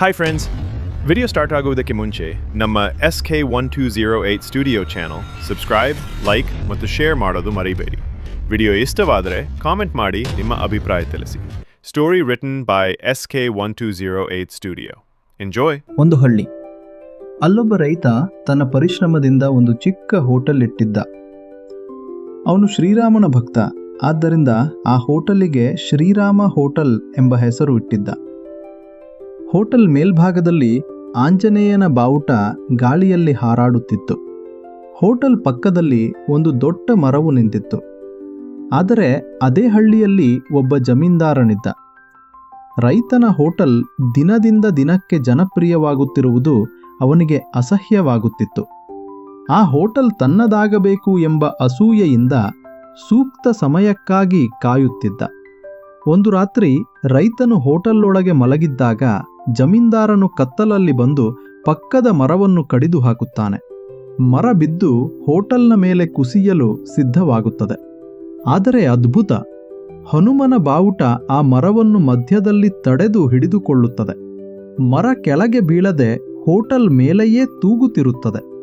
Hi friends video start ಆಗುವುದಕ್ಕೆ ಮುಂಚೆ ನಮ್ಮ S K one two zero eight studio channel subscribe like ಮತ್ತು share ಮಾಡೋದು ಮರಿಬೇಡಿ. ವಿಡಿಯೋ ಇಷ್ಟವಾದರೆ ಕಾಮೆಂಟ್ ಮಾಡಿ, ನಿಮ್ಮ ಅಭಿಪ್ರಾಯ ತಿಳಿಸಿ. Story written by S K one two zero eight studio enjoy ಒಂದು ಹಳ್ಳಿ. ಅಲ್ಲೊಬ್ಬ ರೈತ ತನ್ನ ಪರಿಶ್ರಮದಿಂದ ಒಂದು ಚಿಕ್ಕ ಹೋಟೆಲ್ ಇಟ್ಟಿದ್ದ. ಅವನು ಶ್ರೀರಾಮನ ಭಕ್ತ. ಆದ್ದರಿಂದ ಆ ಹೋಟೆಲಿಗೆ ಶ್ರೀರಾಮ ಹೋಟೆಲ್ ಎಂಬ ಹೆಸರು ಇಟ್ಟಿದ್ದ. ಹೋಟೆಲ್ ಮೇಲ್ಭಾಗದಲ್ಲಿ ಆಂಜನೇಯನ ಬಾವುಟ ಗಾಳಿಯಲ್ಲಿ ಹಾರಾಡುತ್ತಿತ್ತು. ಹೋಟೆಲ್ ಪಕ್ಕದಲ್ಲಿ ಒಂದು ದೊಡ್ಡ ಮರವು ನಿಂತಿತ್ತು. ಆದರೆ ಅದೇ ಹಳ್ಳಿಯಲ್ಲಿ ಒಬ್ಬ ಜಮೀನ್ದಾರನಿದ್ದ. ರೈತನ ಹೋಟೆಲ್ ದಿನದಿಂದ ದಿನಕ್ಕೆ ಜನಪ್ರಿಯವಾಗುತ್ತಿರುವುದು ಅವನಿಗೆ ಅಸಹ್ಯವಾಗುತ್ತಿತ್ತು. ಆ ಹೋಟೆಲ್ ತನ್ನದಾಗಬೇಕು ಎಂಬ ಅಸೂಯೆಯಿಂದ ಸೂಕ್ತ ಸಮಯಕ್ಕಾಗಿ ಕಾಯುತ್ತಿದ್ದ. ಒಂದು ರಾತ್ರಿ ರೈತನು ಹೋಟೆಲ್ಲೊಳಗೆ ಮಲಗಿದ್ದಾಗ ಜಮೀನ್ದಾರನು ಕತ್ತಲಲ್ಲಿ ಬಂದು ಪಕ್ಕದ ಮರವನ್ನು ಕಡಿದು ಹಾಕುತ್ತಾನೆ. ಮರ ಬಿದ್ದು ಹೋಟೆಲ್ನ ಮೇಲೆ ಕುಸಿಯಲು ಸಿದ್ಧವಾಗುತ್ತದೆ. ಆದರೆ ಅದ್ಭುತ! ಹನುಮನ ಬಾವುಟ ಆ ಮರವನ್ನು ಮಧ್ಯದಲ್ಲಿ ತಡೆದು ಹಿಡಿದುಕೊಳ್ಳುತ್ತದೆ. ಮರ ಕೆಳಗೆ ಬೀಳದೆ ಹೋಟೆಲ್ ಮೇಲೆಯೇ ತೂಗುತ್ತಿರುತ್ತದೆ.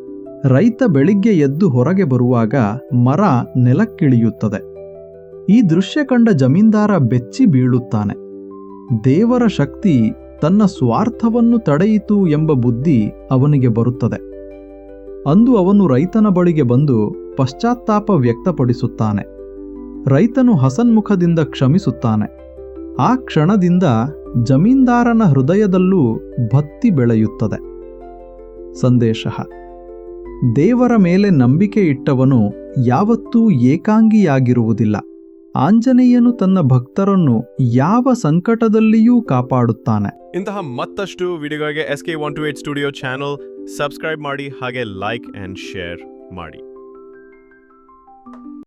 ರೈತ ಬೆಳಿಗ್ಗೆ ಎದ್ದು ಹೊರಗೆ ಬರುವಾಗ ಮರ ನೆಲಕ್ಕಿಳಿಯುತ್ತದೆ. ಈ ದೃಶ್ಯ ಕಂಡ ಜಮೀನ್ದಾರ ಬೆಚ್ಚಿ ಬೀಳುತ್ತಾನೆ. ದೇವರ ಶಕ್ತಿ ತನ್ನ ಸ್ವಾರ್ಥವನ್ನು ತಡೆಯಿತು ಎಂಬ ಬುದ್ಧಿ ಅವನಿಗೆ ಬರುತ್ತದೆ. ಅಂದು ಅವನು ರೈತನ ಬಳಿಗೆ ಬಂದು ಪಶ್ಚಾತ್ತಾಪ ವ್ಯಕ್ತಪಡಿಸುತ್ತಾನೆ. ರೈತನು ಹಸನ್ಮುಖದಿಂದ ಕ್ಷಮಿಸುತ್ತಾನೆ. ಆ ಕ್ಷಣದಿಂದ ಜಮೀನ್ದಾರನ ಹೃದಯದಲ್ಲೂ ಭಕ್ತಿ ಬೆಳೆಯುತ್ತದೆ. ಸಂದೇಶ. ದೇವರ ಮೇಲೆ ನಂಬಿಕೆ ಇಟ್ಟವನು ಯಾವತ್ತೂ ಏಕಾಂಗಿಯಾಗಿರುವುದಿಲ್ಲ. ಆಂಜನೇಯನು ತನ್ನ ಭಕ್ತರನ್ನು ಯಾವ ಸಂಕಟದಲ್ಲಿಯೂ ಕಾಪಾಡುತ್ತಾನೆ. ಇಂತಹ ಮತ್ತಷ್ಟು ವಿಡಿಯೋಗಳಿಗೆ S K one two eight studio channel subscribe ಮಾಡಿ, ಹಾಗೆ ಲೈಕ್ ಆ್ಯಂಡ್ ಶೇರ್ ಮಾಡಿ.